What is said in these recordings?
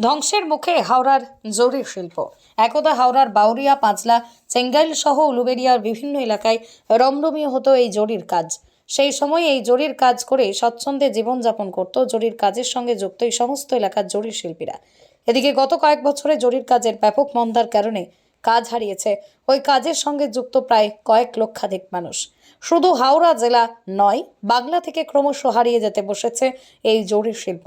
ধ্বংসের মুখে হাওড়ার জরির শিল্প। একদা হাওড়ার বাউরিয়া, পাঁচলা, চেঙ্গাইল সহ উলুবেরিয়ার বিভিন্ন এলাকায় রমরমিয়ে হতো এই জরির কাজ। সেই সময় এই জরির কাজ করে স্বচ্ছন্দে জীবনযাপন করত জরির কাজের সঙ্গে যুক্ত এই সমস্ত এলাকার জরির শিল্পীরা। এদিকে গত কয়েক বছরে জরির কাজের ব্যাপক মন্দার কারণে কাজ হারিয়েছে। ওই কাজের সঙ্গে যুক্ত প্রায় কয়েক লক্ষাধিক মানুষ। শুধু হাওড়া জেলা নয়, বাংলা থেকে ক্রমশ হারিয়ে যেতে বসেছে এই জরির শিল্প।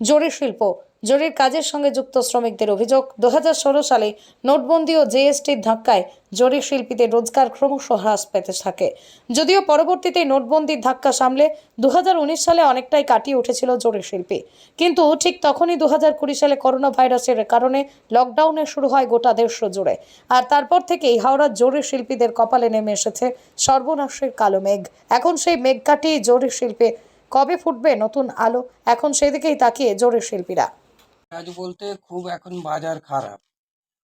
জরির শিল্প। জরির কাজের সঙ্গে যুক্ত শ্রমিকদের অভিযোগ দু সালে নোটবন্দি ও জিএসটির ধাক্কায় জরির শিল্পীদের রোজগার ক্রমশ হ্রাস পেতে থাকে। যদিও পরবর্তীতে নোটবন্দির ধাক্কা সামলে দুহাজার উনিশ সালে অনেকটাই কাটিয়ে উঠেছিল জরির শিল্পী। কিন্তু ঠিক তখনই দু হাজার কুড়ি সালে করোনা ভাইরাসের কারণে লকডাউনে শুরু হয় গোটা দেশ জুড়ে। আর তারপর থেকেই হাওড়ার জরির শিল্পীদের কপালে নেমে এসেছে সর্বনাশের কালো মেঘ। এখন সেই মেঘ কাটিয়ে জরির শিল্পে কবে ফুটবে নতুন আলো? এখন সেদিকেই তাকিয়ে জোরের শিল্পীরা। কাজ বলতে খুব এখন বাজার খারাপ।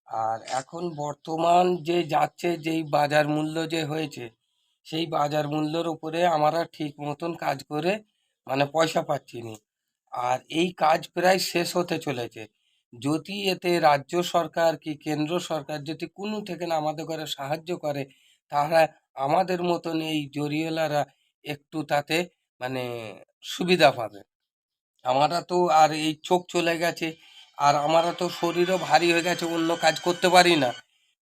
আর এখন বর্তমান যে যাচ্ছে, যেই বাজার মূল্য যে হয়েছে, সেই বাজার মূল্যের উপরে আমরা ঠিক মতন কাজ করে মানে পয়সা পাচ্ছি নি। আর এই কাজ প্রায় শেষ হতে চলেছে। যদি এতে রাজ্য সরকার কি কেন্দ্র সরকার যদি কোনো থেকে না আমাদের ঘরে সাহায্য করে, তাহলে আমাদের মতন এই জরিওয়ালারা একটু তাতে মানে সুবিধা পাবে। আমরা তো আর এই চোখ চলে গেছে আর আমরা তো শরীরও ভারী হয়ে গেছে অন্য কাজ করতে পারি না।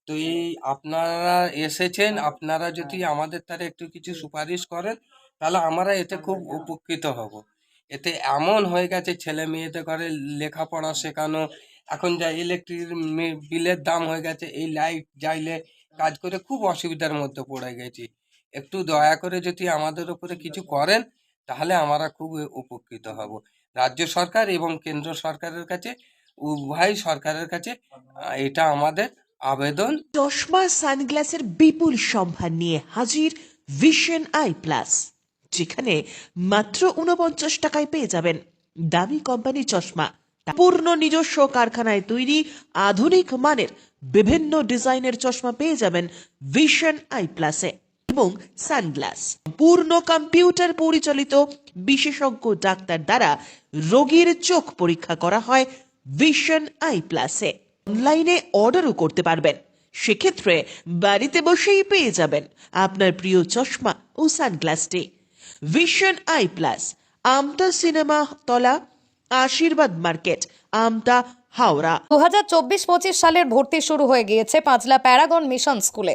তো এই আপনারা এসেছেন আপনারা যদি আমাদের তারা একটু কিছু সুপারিশ করেন তাহলে আমরা এতে খুব উপকৃত হব। এতে এমন হয়ে গেছে ছেলে মেয়েদের ঘরে লেখাপড়া শেখানো এখন যা ইলেকট্রিক বিলের দাম হয়ে গেছে এই লাইট যাইলে কাজ করে খুব অসুবিধার মধ্যে পড়ে গেছি। একটু দয়া করে যদি আমাদের উপরে কিছু করেন তাহলে আমরা খুব উপকৃত হব। রাজ্য সরকার এবং কেন্দ্র সরকারের কাছে উভয় সরকারের কাছে এটা আমাদের আবেদন। চশমা সানগ্লাসের বিপুল সম্ভার নিয়ে হাজির ভিশন আই প্লাস যেখানে মাত্র উনপঞ্চাশ টাকায় পেয়ে যাবেন দামি কোম্পানি চশমা। পূর্ণ নিজস্ব কারখানায় তৈরি আধুনিক মানের বিভিন্ন ডিজাইনের চশমা পেয়ে যাবেন ভিশন আই প্লাসে। এবং সানগ্লাস। পূর্ণ কম্পিউটার পরিচালিত বিশেষজ্ঞ ডাক্তার দ্বারা রোগীর চোখ পরীক্ষা করা হয় ভিশন আই প্লাসে। অনলাইনে অর্ডারও করতে পারবেন। সেক্ষেত্রে বাড়িতে বসেই পেয়ে যাবেন আপনার প্রিয় চশমা ও সানগ্লাসটি। Vision eye plus, Amta cinema তলা, আশীর্বাদ মার্কেট, আমতা হাওড়া। দু হাজার চব্বিশ পঁচিশ সালের ভর্তি শুরু হয়ে গিয়েছে পাঁচলা প্যারাগন মিশন স্কুলে।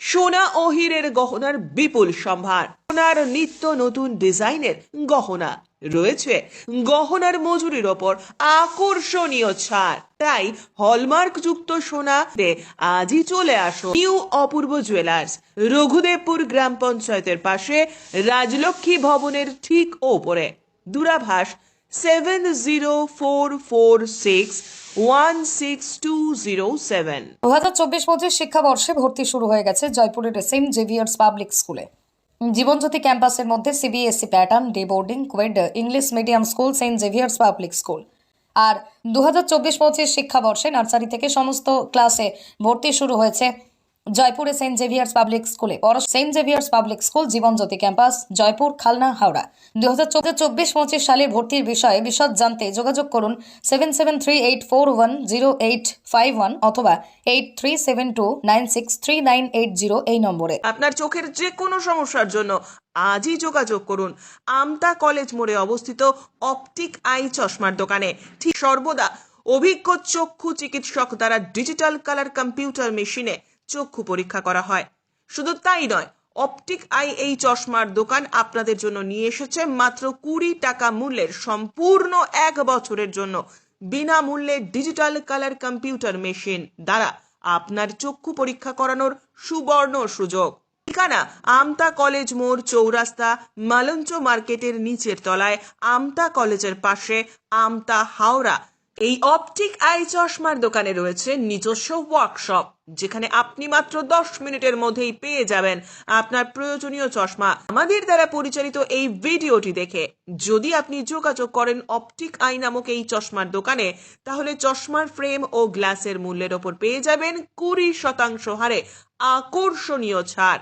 সোনা ও হীরের গহনার বিপুল সম্ভার। সোনার নিত্য নতুন ডিজাইনের গহনা রয়েছে। গহনার মজুরির ওপর আকর্ষণীয় ছাড়। তাই হলমার্ক যুক্ত সোনাতে আজই চলে আসো নিউ অপূর্ব জুয়েলার্স, রঘুদেবপুর গ্রাম পঞ্চায়েতের পাশে রাজলক্ষ্মী ভবনের ঠিক ওপরে। দূরাভাষ seven zero four four six one six two zero seven দু চব্বিশ পঁচিশ শিক্ষাবর্ষে ভর্তি শুরু হয়ে গেছে জয়পুরের সেন্ট জেভিয়ার্স পাবলিক স্কুলে। জীবনজ্যোতি ক্যাম্পাসের মধ্যে CBSE pattern, day boarding, coed, English medium school, saint Xavier's public school. আর দু হাজার চব্বিশ পঁচিশ শিক্ষাবর্ষে নার্সারি থেকে সমস্ত ক্লাসে ভর্তি শুরু হয়েছে জয়পুরে সেন্ট জেভিয়ার্স পাবলিক স্কুলে saint Xavier's public school Jibanjyoti campus, Jaipur, Khalna, Howrah. দু হাজার চব্বিশ পঁচিশ সালের ভর্তির বিষয়ে বিশদ জানতে যোগাযোগ করুন seven seven three eight four one zero eight five one অথবা eight three seven two nine six three nine eight zero এই নম্বরে। আপনার চোখের যে কোনো সমস্যার জন্য আজই যোগাযোগ করুন আমতা কলেজ মোড়ে অবস্থিত অপটিক আই চশমার দোকানে। ঠিক সর্বদা অভিজ্ঞ চক্ষু চিকিৎসক দ্বারা ডিজিটাল কালার কম্পিউটার মেশিনে চক্ষু পরীক্ষা করা হয়। শুধু তাই নয়, অপটিক আই এই চশমার দোকান আপনাদের জন্য নিয়ে এসেছে মাত্র কুড়ি টাকা মূল্যের সম্পূর্ণ এক বছরের জন্য। বিনামূল্যে ডিজিটাল কালার কম্পিউটার মেশিন দ্বারা আপনার চক্ষু পরীক্ষা করানোর সুবর্ণ সুযোগ। ঠিকানা, আমতা কলেজ মোড় চৌরাস্তা, মালঞ্চ মার্কেটের নিচের তলায় আমতা কলেজের পাশে আমতা হাওড়া এই অপটিক আই চশমার দোকানে রয়েছে নিজস্ব ওয়ার্কশপ যেখানে আপনি মাত্র দশ মিনিটের মধ্যেই পেয়ে যাবেন আপনার প্রয়োজনীয় চশমা। আমাদের দ্বারা পরিচালিত এই ভিডিওটি দেখে যদি আপনি যোগাযোগ করেন অপটিক আই নামক এই চশমার দোকানে, তাহলে চশমার ফ্রেম ও গ্লাসের মূল্যের ওপর পেয়ে যাবেন কুড়ি শতাংশ হারে আকর্ষণীয় ছাড়।